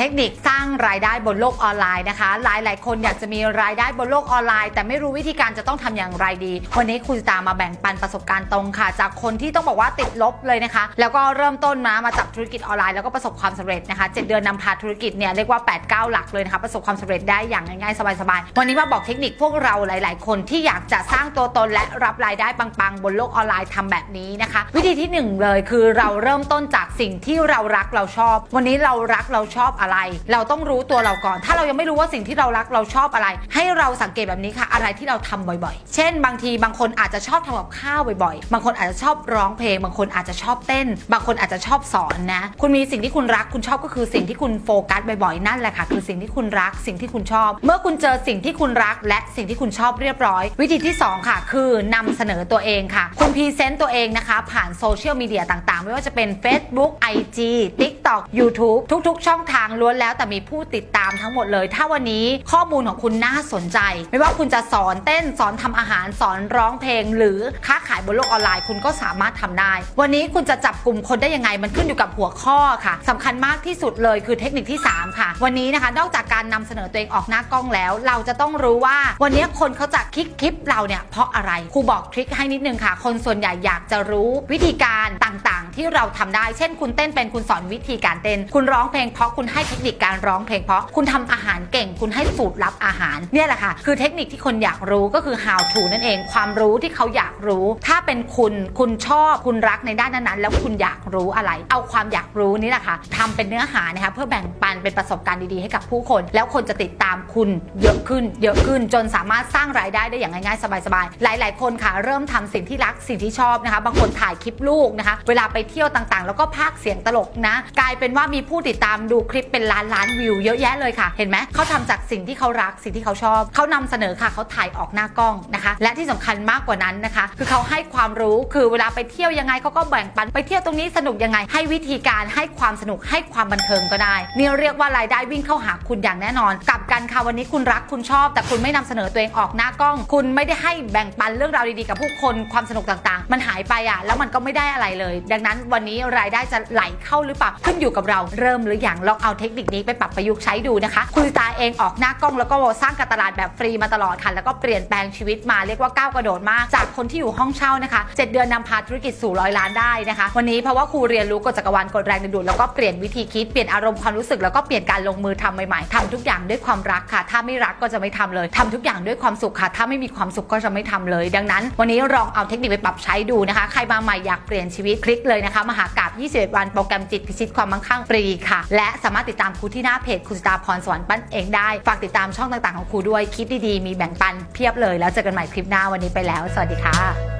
เทคนิคสร้าง รายได้บนโลกออนไลน์นะคะ หลายหลายๆคนอยากจะมีรายได้บนโลกออนไลน์ แต่ไม่รู้วิธีการจะต้องทำอย่างไรดี วันนี้คุณตามาแบ่งปันประสบการณ์ตรงค่ะ จากคนที่ต้องบอกว่าติดลบเลยนะคะ แล้วก็เริ่มต้นมามาจับธุรกิจออนไลน์แล้วก็ประสบความสำเร็จนะคะ 7 เดือนนำพาธุรกิจเนี่ยเรียกว่า 8 9 หลักเลยนะคะประสบความสำเร็จได้อย่างง่ายๆสบายๆวันนี้มาบอกเทคนิคพวกเราหลาย ๆ คนที่อยากจะสร้างตัวตนและรับรายได้ปังๆ บนโลกออนไลน์ทำแบบนี้นะคะ วิธีที่หนึ่งเลยคือเราเริ่มต้นจากสิ่งที่เรารักเราชอบ วันนี้เรารักเราชอบอะไร เราต้ององรู้ตัวเราก่อน ถ้าเรายังไม่รู้ว่าสิ่งที่เรารักเราชอบอะไร ให้เราสังเกตแบบนี้ค่ะ อะไรที่เราทำบ่อยๆ เช่น บางทีบางคนอาจจะชอบทำกับข้าวบ่อยๆ บางคนอาจจะชอบร้องเพลง บางคนอาจจะชอบเต้น บางคนอาจจะชอบสอนนะ คุณมีสิ่งที่คุณรักคุณชอบก็คือสิ่งที่คุณโฟกัสบ่อยๆ นั่นแหละค่ะ คือสิ่งที่คุณรักสิ่งที่คุณชอบ เมื่อคุณเจอสิ่งที่คุณรัก และสิ่งที่คุณชอบเรียบร้อย วิธีที่สองค่ะ คือนำเสนอตัวเองค่ะ คุณพรีเซนต์ตัวเองนะคะ ผ่านโซเชียลมีเดียต่างๆ ไม่ว่าจะเป็น Facebook IG TikTok YouTube ทุก ๆ ช่องทางล้วนแล้วแต่มีผู้ติดตามทั้งหมดเลย ถ้าวันนี้ข้อมูลของคุณน่าสนใจ ไม่ว่าคุณจะสอนเต้นสอนทำอาหารสอนร้องเพลง หรือค้าขายบนโลกออนไลน์ คุณก็สามารถทำได้ วันนี้คุณจะจับกลุ่มคนได้ยังไง มันขึ้นอยู่กับหัวข้อค่ะสำคัญมากที่สุดเลยคือเทคนิคที่ 3 ค่ะ วันนี้นะคะนอกจากการนำเสนอตัวเองออกหน้ากล้องแล้ว เราจะต้องรู้ว่า วันนี้คนเขาจะคลิกคลิปเราเนี่ยเพราะอะไรครูบอกทริคให้นิดนึงค่ะ คนส่วนใหญ่อยากจะรู้วิธีการต่างๆ ที่เราทำได้ เช่น คุณเต้นเป็นคุณสอนวิธีการเต้น คุณร้องเพลงเพราะคุณให้เทคนิคการร้องเพลงเพราะคุณทำอาหารเก่ง คุณให้สูตรลับอาหารเนี่ยแหละค่ะ คือเทคนิคที่คนอยากรู้ก็คือ how to นั่นเอง ความรู้ที่เขาอยากรู้ ถ้าเป็นคุณคุณชอบคุณรักในด้านนั้นๆแล้วคุณอยากรู้อะไร เอาความอยากรู้นี่แหละค่ะทำเป็นเนื้อหานะคะเพื่อแบ่งปันเป็นประสบการณ์ดีๆให้กับผู้คน แล้วคนจะติดตามคุณเยอะขึ้น เยอะขึ้นจนสามารถสร้างรายได้ได้อย่างง่ายๆสบายๆหลาย ๆ คนค่ะ เริ่มทำสิ่งที่รักสิ่งที่ชอบนะคะบางคนถ่ายคลิปลูกนะคะ เวลาไปเที่ยวต่างๆ แล้วก็พากเสียงตลกนะ กลายเป็นว่ามีผู้ติดตามดูคลิปเป็นล้านล้านวิวเยอะแยะเลยค่ะ เห็นไหมเขาทำจากสิ่งที่เขารักสิ่งที่เขาชอบ เขานำเสนอค่ะเขาถ่ายออกหน้ากล้องนะคะ และที่สำคัญมากกว่านั้นนะคะ คือเขาให้ความรู้คือเวลาไปเที่ยวยังไงเขาก็แบ่งปันไปเที่ยวตรงนี้สนุกยังไง ให้วิธีการให้ความสนุกให้ความบันเทิงก็ได้นี่เรียกว่ารายได้วิ่งเข้าหาคุณอย่างแน่นอนกลับกันค่ะวันนี้คุณรักคุณชอบ แต่คุณไม่นำเสนอตัวเองออกหน้ากล้อง คุณไม่ได้ให้แบ่งปันเรื่องราวดีๆกับผู้คนความสนุกต่างๆ มันหายไปอะ แล้วมันก็ไม่ได้อะไรเลย ดังนั้นวันนี้รายได้จะไหลเข้าหรือเปล่าขึ้นอยู่กับเราเริ่มหรือยังลองเอาเทคนิคนี้ไปปรับประยุกต์ใช้ดูนะคะ คุณตาเองออกหน้ากล้องแล้วก็สร้างการตลาดแบบฟรีมาตลอดค่ะ แล้วก็เปลี่ยนแปลงชีวิตมาเรียกว่าก้าวกระโดดมาก จากคนที่อยู่ห้องเช่านะคะ 7 เดือนนำพาธุรกิจสู่ร้อยล้านได้นะคะ วันนี้เพราะว่าครูเรียนรู้กฎจักรวาลกฎแรงดึงดูดแล้วก็เปลี่ยนวิธีคิดเปลี่ยนอารมณ์ความรู้สึกแล้วก็เปลี่ยนการลงมือทำใหม่ๆทำทุกอย่างด้วยความรักค่ะ ถ้าไม่รักก็จะไม่ทำเลยทำทุกอย่างด้วยความสุขค่ะ ถ้าไม่มีความสุขก็จะไม่ทำเลย ดังนั้น วันนี้ลองเอาเทคนิคไปปรับใช้ดูนะคะ ใครมาใหม่อยากเปลี่ยนชีวิตคลิกเลยนะคะมหากราบ21 วันโปรแกรมจิตพิชิตความมั่งคั่งฟรีค่ะ และสามารถติดตามครูที่หน้าเพจคุณสตาพรสวรรค์ปั้นเองได้ ฝากติดตามช่องต่างๆของครูด้วย คลิปดีๆ มีแบ่งปันเพียบเลย แล้วเจอกันใหม่คลิปหน้าวันนี้ไปแล้ว สวัสดีค่ะ